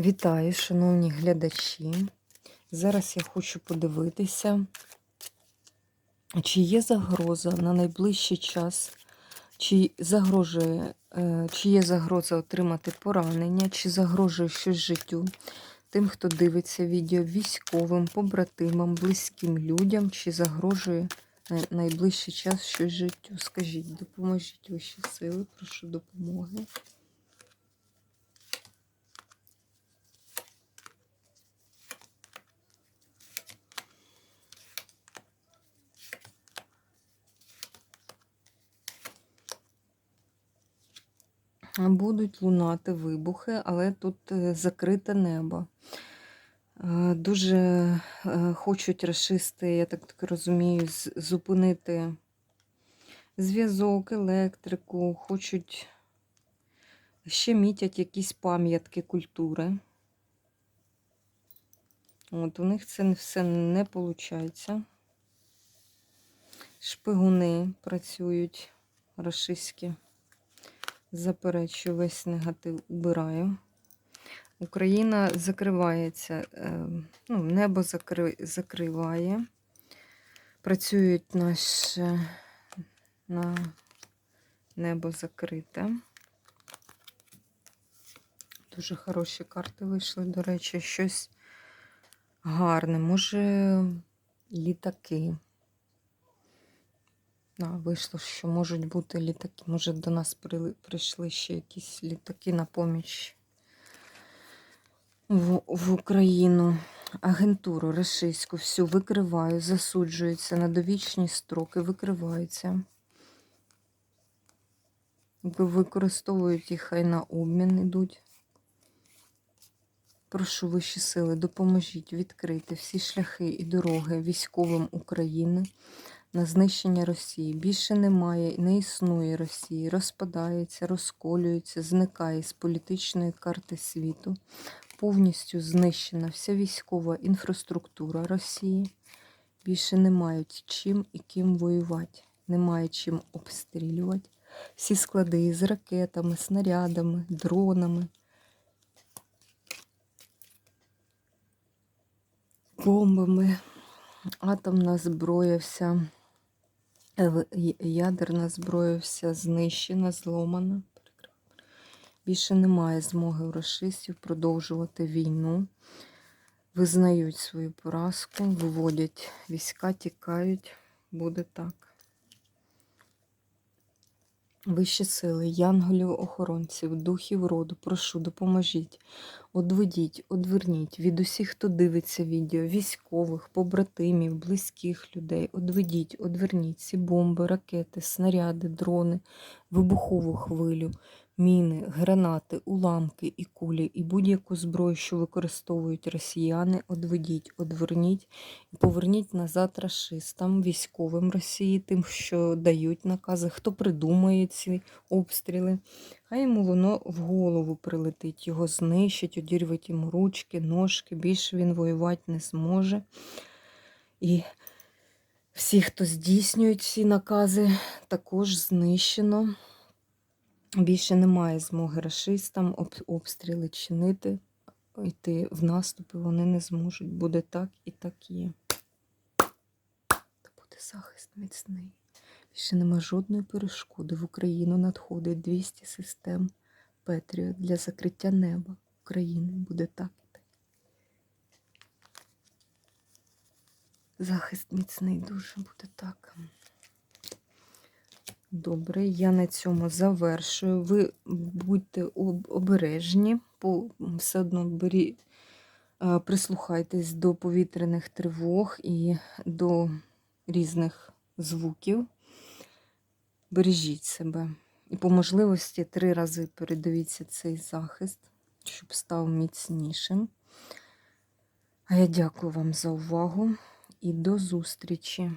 Вітаю, шановні глядачі. Зараз я хочу подивитися, чи є загроза на найближчий час, чи загрожує, е, чи є загроза отримати поранення, чи загрожує щось життю тим, хто дивиться відео військовим, побратимам, близьким людям, чи загрожує на найближчий час щось життю. Скажіть, допоможіть вищі сили, прошу допомоги. Будуть лунати вибухи, але тут е, закрите небо. Е, Дуже е, хочуть расисти, я так, розумію, зупинити зв'язок, електрику, хочуть ще мітять якісь пам'ятки культури. От, у них це все не виходить. Шпигуни працюють рашистські. Заперечую, весь негатив убираю. Україна закривається, е, ну, небо закри, закриває. Працюють наші на небо закрите. Дуже хороші карти вийшли, до речі, щось гарне. Може, літаки. Да, вийшло, що можуть бути літаки. Може, до нас прийшли ще якісь літаки на поміч в, в Україну. Агентуру російську всю викриваю, засуджується на довічні строки, викриваються. Використовують їх хай на обмін ідуть. Прошу вищі сили, допоможіть відкрити всі шляхи і дороги військовим України на знищення Росії. Більше немає, не існує Росії, розпадається, розколюється, зникає з політичної карти світу. Повністю знищена вся військова інфраструктура Росії. Більше не мають чим і ким воювати, немає чим обстрілювати. Всі склади з ракетами, снарядами, дронами. Бомбами, атомна зброя вся, ядерна зброя вся знищена, зломана. Більше немає змоги у расистів продовжувати війну. Визнають свою поразку, виводять війська, тікають. Буде так. Вищі сили, янголів, охоронців, духів роду, прошу, допоможіть, одведіть, одверніть від усіх, хто дивиться відео, військових, побратимів, близьких людей. Одведіть, одверніть ці бомби, ракети, снаряди, дрони, вибухову хвилю, міни, гранати, уламки і кулі, і будь-яку зброю, що використовують росіяни, одведіть, одверніть і поверніть назад рашистам, військовим Росії, тим, що дають накази, хто придумує ці обстріли. Хай йому воно в голову прилетить, його знищить, одірвать йому ручки, ножки, більше він воювати не зможе. І всі, хто здійснюють ці накази, також знищено. Більше немає змоги расистам об- обстріли чинити, йти в наступи вони не зможуть. Буде так і так є. Та буде захист міцний. Більше нема жодної перешкоди. В Україну надходить 200 систем Петріот для закриття неба України. Буде так і так. Захист міцний дуже буде так. Добре, я на цьому завершую. Ви будьте обережні, все одно е, прислухайтесь до повітряних тривог і до різних звуків. Бережіть себе. І по можливості три рази передивіться цей захист, щоб став міцнішим. А я дякую вам за увагу і до зустрічі!